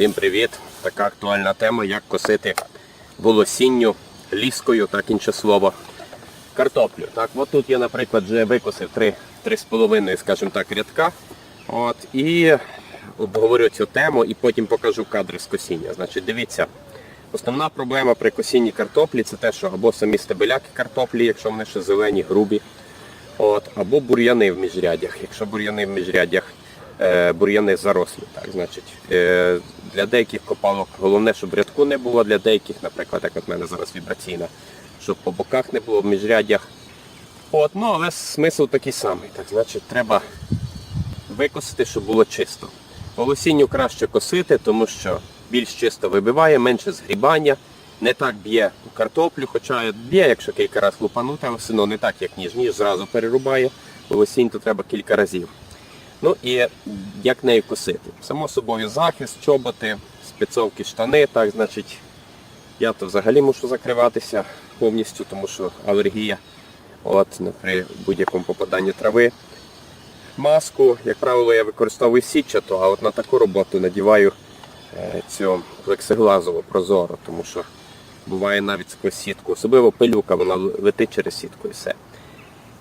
Всім привіт! Така актуальна тема, як косити волосінню, ліскою, так інше слово, картоплю. Так, от тут я, наприклад, вже викосив 3, 3,5, скажімо так, рядка. От, і обговорю цю тему і потім покажу кадри з косіння. Значить, дивіться, основна проблема при косінні картоплі це те, що або самі стебеляки картоплі, якщо вони ще зелені, грубі, От, або бур'яни в міжрядях. Якщо бур'яни в міжрядях, е, бур'яни зарослі. Так, значить, е, для деяких копалок головне, щоб рядку не було, для деяких, наприклад, як от в мене зараз вібраційна, щоб по боках не було в міжрядях. От, ну, але смисл такий самий. Так, значить, треба викосити, щоб було чисто. Волосінню краще косити, тому що більш чисто вибиває, менше згрібання, не так б'є картоплю, хоча б'є, якщо кілька разів лупанути, але все одно не так, як ніж. Ніж зразу перерубає. Волосінь то треба кілька разів. Ну і як нею косити? Само собою захист, чоботи, спецовки, штани, так, значить, я то взагалі мушу закриватися повністю, тому що алергія от, при будь-якому попаданні трави маску, як правило, я використовую сітчату, а от на таку роботу надіваю е, цю плексиглазову прозору, тому що буває навіть сквозь сітку, особливо пилюка, вона летить через сітку і все.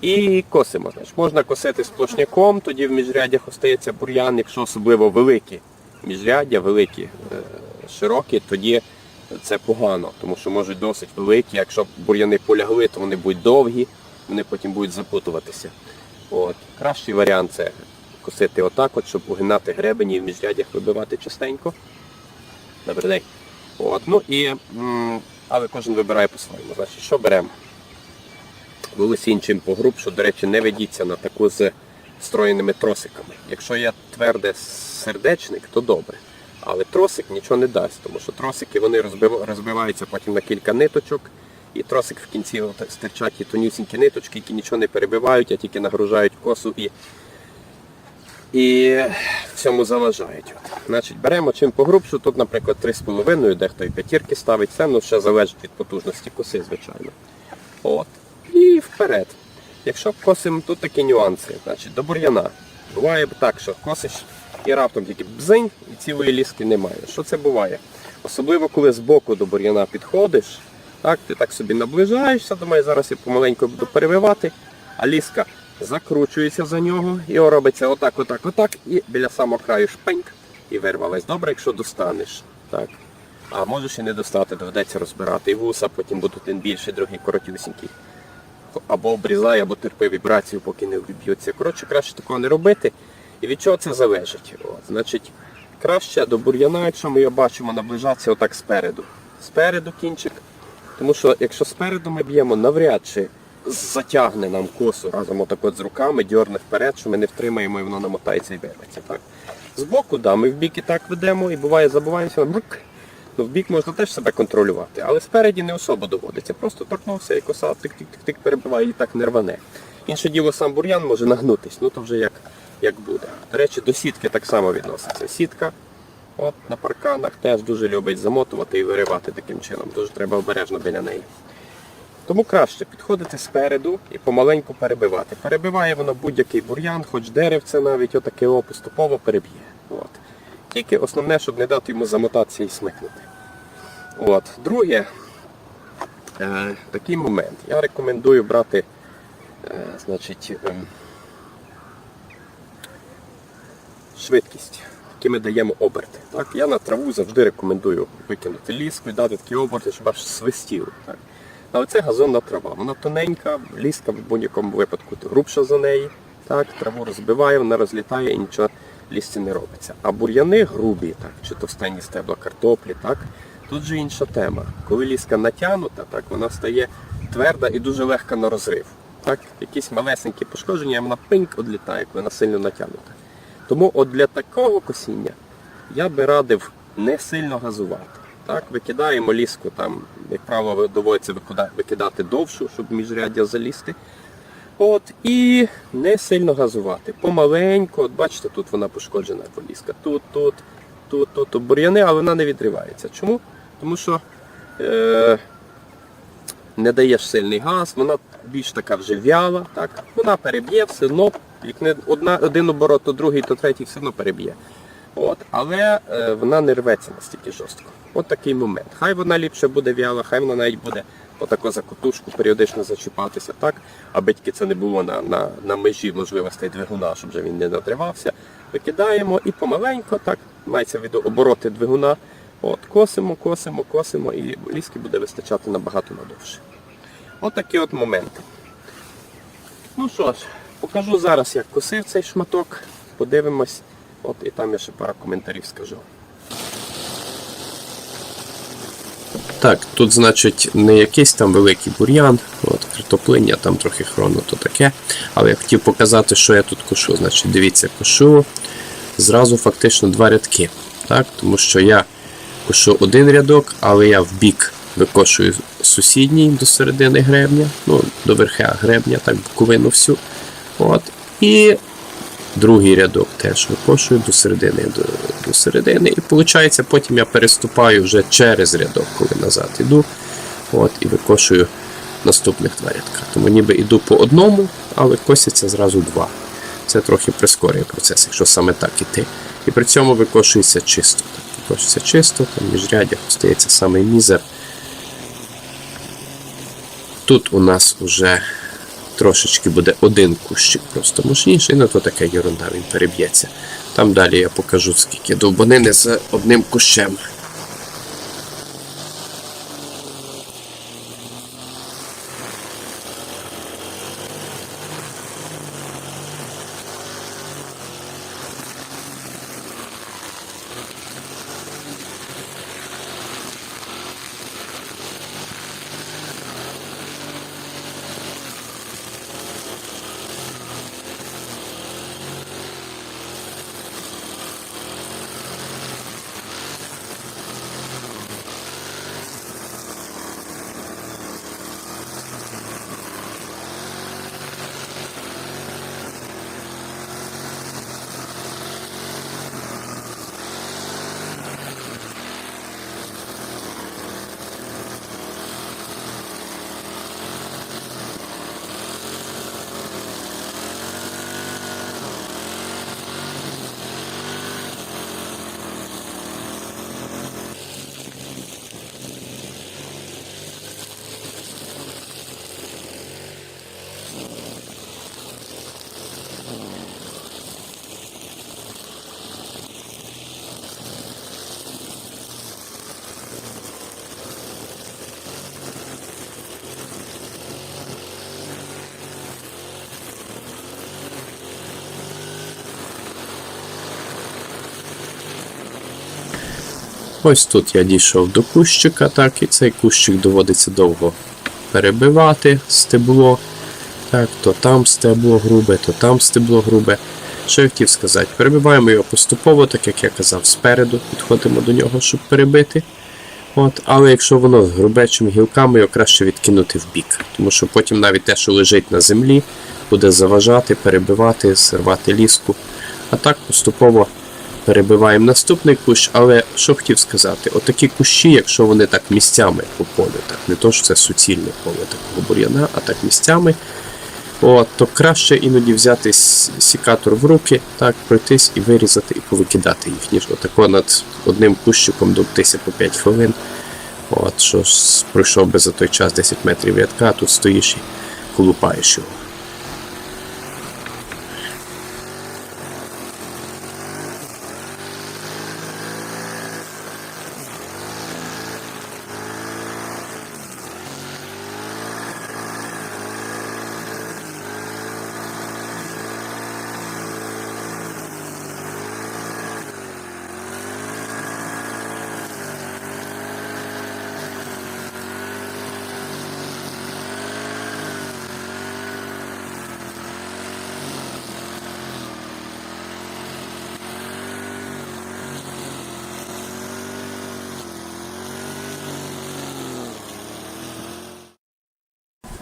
І косимо. Значить, можна косити сплошняком, тоді в міжряддях остається бур'ян, якщо особливо великі міжряддя, великі, е, широкі, тоді це погано, тому що можуть досить великі. Якщо бур'яни полягли, то вони будуть довгі, вони потім будуть запутуватися. От. Кращий варіант це косити отак, от, щоб угинати гребені і в міжрядях вибивати частенько. Добрий день. От. Ну, і, але кожен вибирає по-своєму. Значить, що беремо? Волосінь чим погрубшу, до речі, не ведіться на таку з встроєними тросиками. Якщо є тверде сердечник, то добре. Але тросик нічого не дасть, тому що тросики вони розбиваються потім на кілька ниточок, і тросик в кінці стирчать ті тонюсінькі ниточки, які нічого не перебивають, а тільки нагружають косу і, і в цьому заважають. Значить, беремо чим погрубшу, тут, наприклад, 3,5, дехто і п'ятірки ставить, це ну, ще залежить від потужності коси, звичайно. От. І вперед. Якщо косимо, тут такі нюанси. Значить, до бур'яна. Буває так, що косиш і раптом тільки бзинь, і цілої ліски немає. Що це буває? Особливо, коли з боку до бур'яна підходиш, так, ти так собі наближаєшся, думаєш, зараз я помаленьку буду перевивати, а ліска закручується за нього і робиться отак, отак, отак, і біля самого краю шпеньк і вирвалась. Добре, якщо достанеш. Так. А можеш і не достати, доведеться розбирати. І вуса потім будуть один більший, другий коротюсінький. Або обрізай, або терпи вібрацію, поки не вб'ються. Коротше, краще такого не робити. І від чого це залежить? От, значить, краще до бур'яна, якщо ми його бачимо, наближатися отак спереду. Спереду кінчик. Тому що якщо спереду ми б'ємо, навряд чи затягне нам косу разом отак от з руками, дьорне вперед, що ми не втримаємо і воно намотається і вирветься. Збоку, да, ми в бік і так ведемо, і буває, забуваємося. Ну, в бік можна теж себе контролювати, але спереді не особо доводиться. Просто торкнувся і коса тик-тик-тик перебиває і так не рване. Інше діло, сам бур'ян може нагнутись, ну то вже як, як буде. До речі, до сітки так само відноситься. Сітка от, на парканах теж дуже любить замотувати і виривати таким чином. Дуже треба обережно біля неї. Тому краще підходити спереду і помаленьку перебивати. Перебиває воно будь-який бур'ян, хоч деревце навіть отаке поступово переб'є. От. Тільки основне, щоб не дати йому замотатися і смикнути. От. Друге, е, такий момент. Я рекомендую брати е, значить, ем, швидкість, які ми даємо оберти. Так? Я на траву завжди рекомендую викинути ліску і дати такі оберти, щоб аж свистіло. Так? Але це газонна трава. Вона тоненька, ліска в будь-якому випадку грубша за неї. Так, траву розбиває, вона розлітає і нічого лісці не робиться. А бур'яни грубі, так, чи товстенні стебла картоплі, так, тут же інша тема. Коли ліска натягнута, так, вона стає тверда і дуже легка на розрив. Так, якісь малесенькі пошкодження, вона пиньк одлітає, коли вона сильно натягнута. Тому от для такого косіння я би радив не сильно газувати. Так, викидаємо ліску, там, як правило, доводиться викидати довшу, щоб міжряддя залізти. От, і не сильно газувати. Помаленьку, от бачите, тут вона пошкоджена поліска. Тут, тут, тут, тут, тут бур'яни, але вона не відривається. Чому? Тому що е, не даєш сильний газ, вона більш така вже в'яла, так? вона переб'є все одно, як не одна, один оборот, то другий, то третій все одно переб'є. От, але е, вона не рветься настільки жорстко. От такий момент. Хай вона ліпше буде в'яла, хай вона навіть буде отако за котушку періодично зачіпатися, так, аби тільки це не було на, на, на межі можливостей двигуна, щоб вже він не надривався. Викидаємо і помаленько, так, мається в виду обороти двигуна. От, косимо, косимо, косимо, і ліски буде вистачати набагато надовше. От от моменти. Ну що ж, покажу зараз, як косив цей шматок. Подивимось. От і там я ще пару коментарів скажу. Так, тут, значить, не якийсь там великий бур'ян, от картоплиння, там трохи хрону, то таке. Але я хотів показати, що я тут кошу. Значить, дивіться, кошу зразу фактично два рядки. Так? Тому що я кошу один рядок, але я в бік викошую сусідній до середини гребня, ну, до верха гребня, так, боковину всю. От. І другий рядок теж викошую до середини до, до середини. І виходить, потім я переступаю вже через рядок, коли назад іду. От, і викошую наступних два рядка. Тому ніби йду по одному, але косяться зразу два. Це трохи прискорює процес, якщо саме так іти. І при цьому викошується чисто. Викошується чисто, там міжряддя стається саме мізер. Тут у нас вже трошечки буде один кущик просто мощніший, ну то така ерунда, він переб'ється. Там далі я покажу, скільки довбанини з одним кущем. Ось тут я дійшов до кущика, так, і цей кущик доводиться довго перебивати стебло. Так, то там стебло грубе, то там стебло грубе. Що я хотів сказати? Перебиваємо його поступово, так як я казав, спереду підходимо до нього, щоб перебити. От, але якщо воно з грубечими гілками, його краще відкинути в бік. Тому що потім навіть те, що лежить на землі, буде заважати, перебивати, зривати ліску. А так поступово перебиваємо наступний кущ, але що хотів сказати, отакі кущі, якщо вони так місцями по полю, так не то, що це суцільне поле такого бур'яна, а так місцями, от, то краще іноді взяти сікатор в руки, так, пройтись і вирізати, і повикидати їх, ніж отако над одним кущиком довтися по 5 хвилин. От, що пройшов би за той час 10 метрів рядка, а тут стоїш і колупаєш його.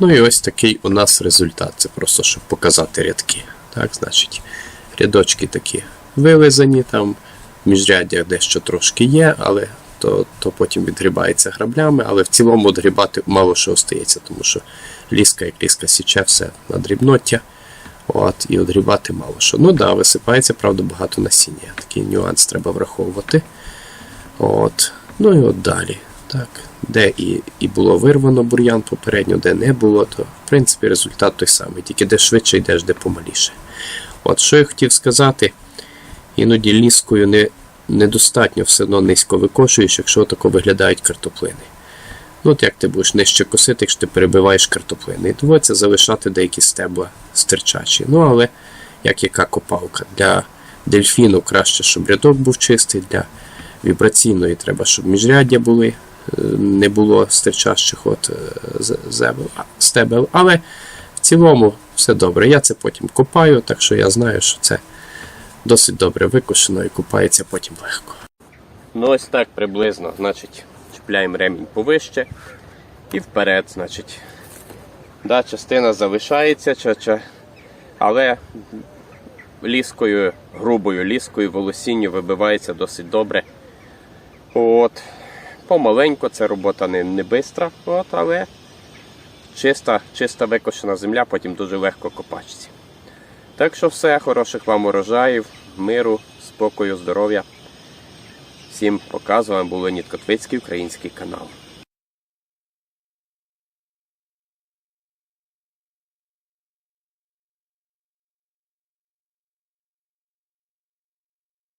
Ну і ось такий у нас результат. Це просто щоб показати рядки. Так, значить, рядочки такі вилизані, там в міжряддях дещо трошки є, але то, то потім відгрібається граблями, але в цілому відгрібати мало що остається, тому що ліска, як ліска січе, все на дрібноття. От, і отгрібати мало що. Ну да, висипається, правда, багато насіння. Такий нюанс треба враховувати. От. Ну і от далі. Так. Де і, і було вирвано бур'ян попередньо, де не було, то в принципі результат той самий, тільки де швидше йдеш, де помаліше. От що я хотів сказати, іноді ліскою не, недостатньо все одно низько викошуєш, якщо тако виглядають картоплини. Ну, от як ти будеш нижче косити, якщо ти перебиваєш картоплини. І доводиться залишати деякі стебла стирчачі. Ну, але як яка копалка. Для дельфіну краще, щоб рядок був чистий, для вібраційної треба, щоб міжряддя були, не було стирчащих от, е, стебел. Але в цілому все добре. Я це потім копаю, так що я знаю, що це досить добре викошено і купається потім легко. Ну ось так приблизно, значить, чіпляємо ремінь повище і вперед, значить. Да, частина залишається, ча -ча, але ліскою, грубою ліскою, волосінню вибивається досить добре. От. Помаленько, це робота не, не бистра, от, але чиста, чиста викошена земля, потім дуже легко копачці. Так що все, хороших вам урожаїв, миру, спокою, здоров'я. Всім показуємо, був Ніткотвицький Котвицький, український канал.